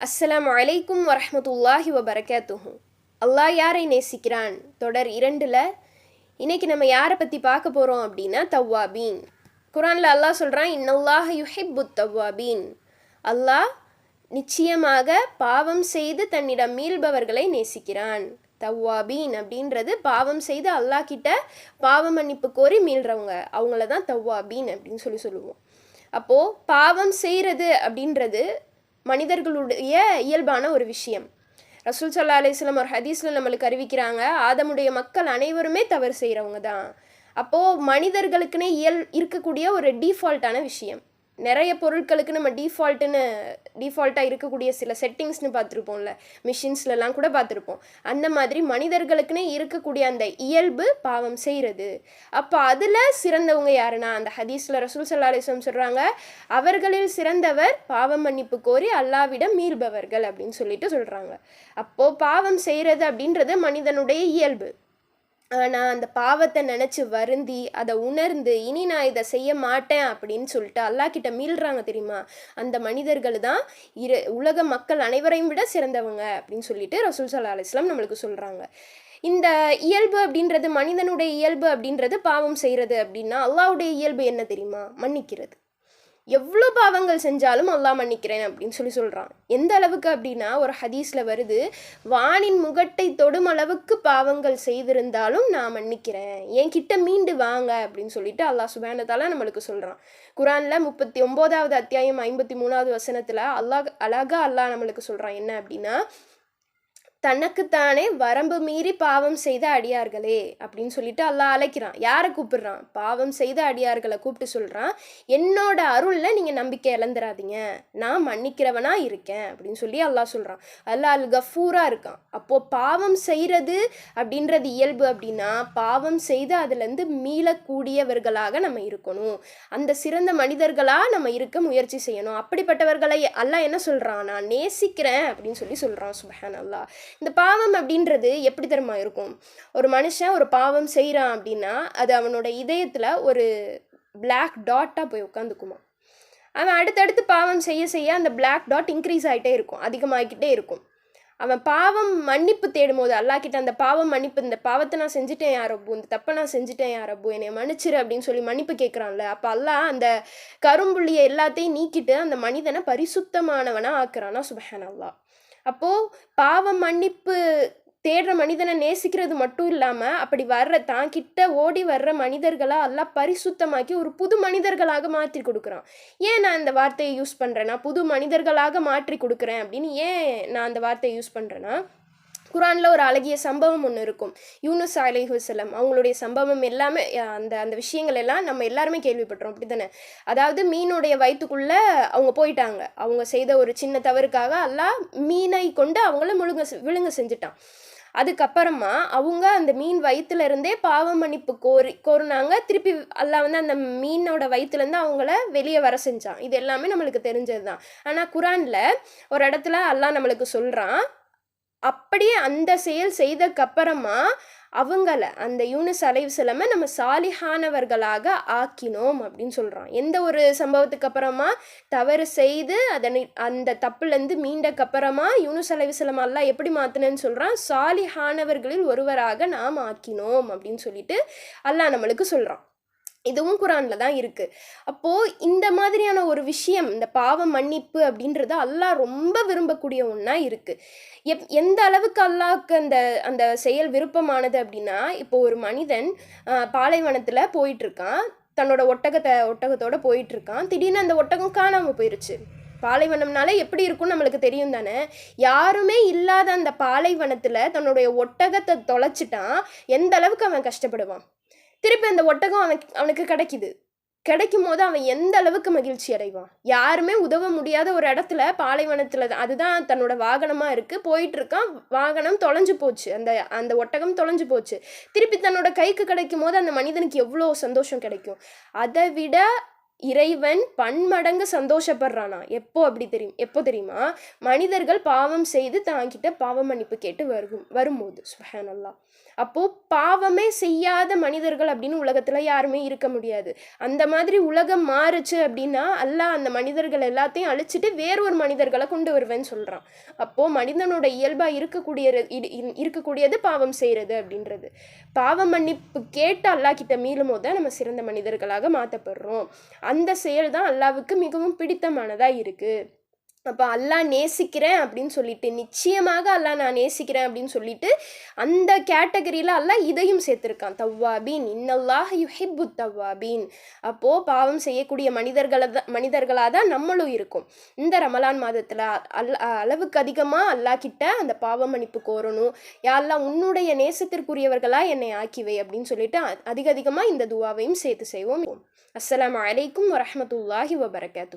அஸ்ஸலாம் அலைக்கும் வரமத்துல்லாஹி வபரகாத்துஹும் அல்லாஹ் யாரை நேசிக்கிறான்? தொடர் இரண்டில் இன்னைக்கு நம்ம யாரை பற்றி பார்க்க போகிறோம் அப்படின்னா தவ்வாபீன் குரானில் அல்லாஹ் சொல்கிறான் இன்னல்லாஹ யுஹிப்பு தவ்வாபீன் அல்லாஹ் நிச்சயமாக பாவம் செய்து தன்னிடம் மீள்பவர்களை நேசிக்கிறான். தவ்வாபீன் அப்படின்றது பாவம் செய்து அல்லாஹ் கிட்ட பாவ மன்னிப்பு கோரி மீள்றவங்க. அவங்கள தான் தவ்வாபீன் அப்படின்னு சொல்லி சொல்லுவோம். அப்போது பாவம் செய்கிறது அப்படின்றது மனிதர்களுடைய இயல்பான ஒரு விஷயம். ரசூல் சல்லா அலிஸ்லாம் ஒரு ஹதீஸில் நம்மளுக்கு அறிவிக்கிறாங்க ஆதமுடைய மக்கள் அனைவருமே தவறு செய்கிறவங்க தான். அப்போது மனிதர்களுக்குன்னே இயல் இருக்கக்கூடிய ஒரு டீஃபால்ட்டான விஷயம். நிறைய பொருட்களுக்கு நம்ம டீஃபால்ட்டுன்னு டீஃபால்ட்டாக இருக்கக்கூடிய சில செட்டிங்ஸ்னு பார்த்துருப்போம்ல மிஷின்ஸ்லலாம் கூட பார்த்துருப்போம். அந்த மாதிரி மனிதர்களுக்குன்னே இருக்கக்கூடிய அந்த இயல்பு பாவம் செய்கிறது அப்போ அதில் சிறந்தவங்க யாருன்னா அந்த ஹதீஸில் ரசூல் சல்லா சொல்கிறாங்க அவர்களில் சிறந்தவர் பாவம் மன்னிப்பு கோரி அல்லாவிடம் மீள்பவர்கள் அப்படின்னு சொல்லிட்டு சொல்கிறாங்க அப்போது பாவம் செய்கிறது அப்படின்றது மனிதனுடைய இயல்பு. நான் அந்த பாவத்தை நினச்சி வருந்தி அதை உணர்ந்து இனி நான் இதை செய்ய மாட்டேன் அப்படின்னு சொல்லிட்டு அல்லாஹ் கிட்ட மீள்றாங்க தெரியுமா? அந்த மனிதர்கள் தான் இரு உலக மக்கள் அனைவரையும் விட சிறந்தவங்க அப்படின்னு சொல்லிட்டு ரசூல் சல்லா அலிஸ்லாம் நம்மளுக்கு சொல்கிறாங்க இந்த இயல்பு அப்படின்றது மனிதனுடைய இயல்பு அப்படின்றது பாவம் செய்கிறது அப்படின்னா அல்லாவுடைய இயல்பு என்ன தெரியுமா? மன்னிக்கிறது. எவ்வளோ பாவங்கள் செஞ்சாலும் அல்லாஹ் மன்னிக்கிறேன் அப்படின்னு சொல்லி சொல்கிறான் எந்த அளவுக்கு அப்படின்னா ஒரு ஹதீஸில் வருது வானின் முகட்டை தொடும் அளவுக்கு பாவங்கள் செய்திருந்தாலும் நான் மன்னிக்கிறேன். என் கிட்ட மீண்டு வாங்க அப்படின்னு சொல்லிட்டு அல்லாஹ் சுபேனத்தால நம்மளுக்கு சொல்கிறான் குரானில் முப்பத்தி ஒம்போதாவது அத்தியாயம் ஐம்பத்தி மூணாவது வசனத்தில் அல்லாஹ் அழகாக அல்லாஹ் நம்மளுக்கு சொல்கிறான் என்ன அப்படின்னா தனக்குத்தானே வரம்பு மீறி பாவம் செய்த அடியார்களே அப்படின்னு சொல்லிட்டு அல்லாஹ் அழைக்கிறான். யாரை கூப்பிடுறான்? பாவம் செய்த அடியார்களை கூப்பிட்டு சொல்கிறான் என்னோட அருளில் நீங்கள் நம்பிக்கை இழந்துடாதீங்க நான் மன்னிக்கிறவனா இருக்கேன். அப்படின்னு சொல்லி அல்லாஹ் சொல்கிறான் அல்லாஹ் அல் கஃபூராக இருக்கான். அப்போது பாவம் செய்கிறது அப்படின்றது இயல்பு அப்படின்னா பாவம் செய்து அதுலேருந்து மீளக்கூடியவர்களாக நம்ம இருக்கணும். அந்த சிறந்த மனிதர்களாக நம்ம இருக்க முயற்சி செய்யணும். அப்படிப்பட்டவர்களை அல்லாஹ் என்ன சொல்கிறான் நான் நேசிக்கிறேன். அப்படின்னு சொல்லி சொல்கிறான் சுபஹான் அல்லாஹ் இந்த பாவம் அப்படின்றது எப்படி தெரியுமா இருக்கும்? ஒரு மனுஷன் ஒரு பாவம் செய்கிறான் அப்படின்னா அது அவனோட இதயத்தில் ஒரு பிளாக் டாட்டாக போய் உட்காந்துக்குமா? அவன் அடுத்தடுத்து பாவம் செய்ய செய்ய அந்த பிளாக் டாட் இன்க்ரீஸ் ஆகிட்டே இருக்கும் அதிகமாகிக்கிட்டே இருக்கும். அவன் பாவம் மன்னிப்பு தேடும் போது அல்லா கிட்ட அந்த பாவம் மன்னிப்பு இந்த பாவத்தை நான் செஞ்சுட்டேன் யாரப்போ இந்த தப்பை நான் செஞ்சுட்டேன் யாரப்போ என்னை மன்னிச்சிரு அப்படின்னு சொல்லி மன்னிப்பு கேட்குறான்ல அப்போ அல்லா அந்த கரும்புள்ளியை எல்லாத்தையும் நீக்கிட்டு அந்த மனிதனை பரிசுத்தமானவனாக ஆக்குறானா சுபஹான் அல்லா அப்போது பாவம் மன்னிப்பு தேடுற மனிதனை நேசிக்கிறது மட்டும் இல்லாமல் அப்படி வர்ற தான் கிட்ட ஓடி வர்ற மனிதர்களாக எல்லாம் பரிசுத்தமாக்கி ஒரு புது மனிதர்களாக மாற்றி கொடுக்குறான். ஏன் நான் இந்த வார்த்தையை யூஸ் பண்ணுறேன்னா புது மனிதர்களாக மாற்றி கொடுக்குறேன் அப்படின்னு ஏன் நான் அந்த வார்த்தையை யூஸ் பண்ணுறேன்னா குரானில் ஒரு அழகிய சம்பவம் ஒன்று இருக்கும். யூனுஸ் அலைஹுசலம் அவங்களுடைய சம்பவம் எல்லாமே அந்த அந்த விஷயங்கள் எல்லாம் நம்ம எல்லாருமே கேள்விப்பட்டோம் அப்படி தானே அதாவது மீனுடைய வயிற்றுக்குள்ளே அவங்க போயிட்டாங்க. அவங்க செய்த ஒரு சின்ன தவறுக்காக அல்லா மீனை கொண்டு அவங்கள முழுங்க விழுங்க செஞ்சுட்டான். அதுக்கப்புறமா அவங்க அந்த மீன் வயிற்றுல இருந்தே பாவ மன்னிப்பு கோரி கோரினாங்க. திருப்பி அல்லா வந்து அந்த மீனோட வயிற்றுலேருந்து அவங்கள வெளியே வர செஞ்சான். இது எல்லாமே நம்மளுக்கு தெரிஞ்சது தான் ஆனால் குரானில் ஒரு இடத்துல அல்லாஹ் நம்மளுக்கு சொல்கிறான் அப்படியே அந்த செயல் செய்ததுக்கப்புறமா அவங்கள அந்த யூனிஸ் அலைவுசலமை நம்ம சாலிஹானவர்களாக ஆக்கினோம் அப்படின்னு சொல்கிறான் எந்த ஒரு சம்பவத்துக்கு அப்புறமா தவறு செய்து அதனை அந்த தப்புலேருந்து மீண்டக்கப்புறமா யூனுஸ் அலைவுசலம் அல்லா எப்படி மாற்றினேன்னு சொல்கிறான் சாலிஹானவர்களில் ஒருவராக நாம் ஆக்கினோம் அப்படின்னு சொல்லிட்டு அல்லாஹ் நம்மளுக்கு சொல்கிறான் இதுவும் குரானில் தான் இருக்குது அப்போது இந்த மாதிரியான ஒரு விஷயம் இந்த பாவ மன்னிப்பு அப்படின்றது அல்லாஹ் ரொம்ப விரும்பக்கூடிய ஒன்றா இருக்குது எப் எந்த அளவுக்கு அல்லாவுக்கு அந்த அந்த செயல் விருப்பமானது அப்படின்னா இப்போ ஒரு மனிதன் பாலைவனத்தில் போயிட்டுருக்கான். தன்னோட ஒட்டகத்தை ஒட்டகத்தோடு போயிட்டுருக்கான். திடீர்னு அந்த ஒட்டகம் காணாமல் போயிடுச்சு பாலைவனம்னாலே எப்படி இருக்கும்னு நம்மளுக்கு தெரியும் தானே. யாருமே இல்லாத அந்த பாலைவனத்தில் தன்னுடைய ஒட்டகத்தை தொலைச்சிட்டான். எந்த அளவுக்கு அவன் கஷ்டப்படுவான்? திருப்பி அந்த ஒட்டகம் அவன் அவனுக்கு கிடைக்குது. கிடைக்கும் போது அவன் எந்த அளவுக்கு மகிழ்ச்சி அடைவான்? யாருமே உதவ முடியாத ஒரு இடத்துல பாலைவனத்தில் அதுதான் தன்னோட வாகனமாக இருக்குது போயிட்டு இருக்கான் வாகனம் தொலைஞ்சு போச்சு. அந்த அந்த ஒட்டகம் தொலைஞ்சு போச்சு. திருப்பி தன்னோட கைக்கு கிடைக்கும் போது அந்த மனிதனுக்கு எவ்வளோ சந்தோஷம் கிடைக்கும்? அதை விட இறைவன் பன்மடங்கு சந்தோஷப்படுறானா? எப்போ அப்படி தெரியும்? எப்போ தெரியுமா? மனிதர்கள் பாவம் செய்து தாங்கிட்ட பாவ மன்னிப்பு கேட்டு வரும் வரும்போது. சுபஹானல்லா அப்போது பாவமே செய்யாத மனிதர்கள் அப்படின்னு உலகத்தில் யாருமே இருக்க முடியாது. அந்த மாதிரி உலகம் மாறுச்சு அப்படின்னா அல்லாஹ் அந்த மனிதர்கள் எல்லாத்தையும் அழிச்சிட்டு வேறொரு மனிதர்களை கொண்டு வருவேன்னு சொல்கிறான் அப்போது மனிதனோட இயல்பாக இருக்கக்கூடிய இடு- இ- இருக்கக்கூடியது பாவம் செய்கிறது அப்படின்றது. பாவ மன்னிப்பு கேட்டு அல்லாஹ் கிட்ட மீளும் போது தான் நம்ம சிறந்த மனிதர்களாக மாற்றப்படுறோம். அந்த செயல் தான் அல்லாவுக்கு மிகவும் பிடித்தமானதாக இருக்குது அப்போ அல்லாஹ் நேசிக்கிறேன் அப்படின்னு சொல்லிட்டு நிச்சயமாக அல்லாஹ் நான் நேசிக்கிறேன் அப்படின்னு சொல்லிட்டு அந்த கேட்டகரியில் அல்லாஹ் இதையும் சேர்த்துருக்கான். தவ்வாபீன் இன்னல்லாஹ் யுஹிப்பு தவ்வாபீன். அப்போது பாவம் செய்யக்கூடிய மனிதர்களை தான் மனிதர்களாக தான் நம்மளும் இருக்கும். இந்த ரமலான் மாதத்தில் அல் அளவுக்கு அதிகமாக அல்லாஹ் கிட்ட அந்த பாவ மன்னிப்பு கோரணும். யாரெல்லாம் உன்னுடைய நேசத்திற்குரியவர்களாக என்னை ஆக்கிவை அப்படின்னு சொல்லிட்டு அதிக அதிகமாக இந்த துவாவையும் சேர்த்து செய்வோம். அஸ்லாம் அலைக்கும் வரமத்துல்லாஹி வபரகாத்து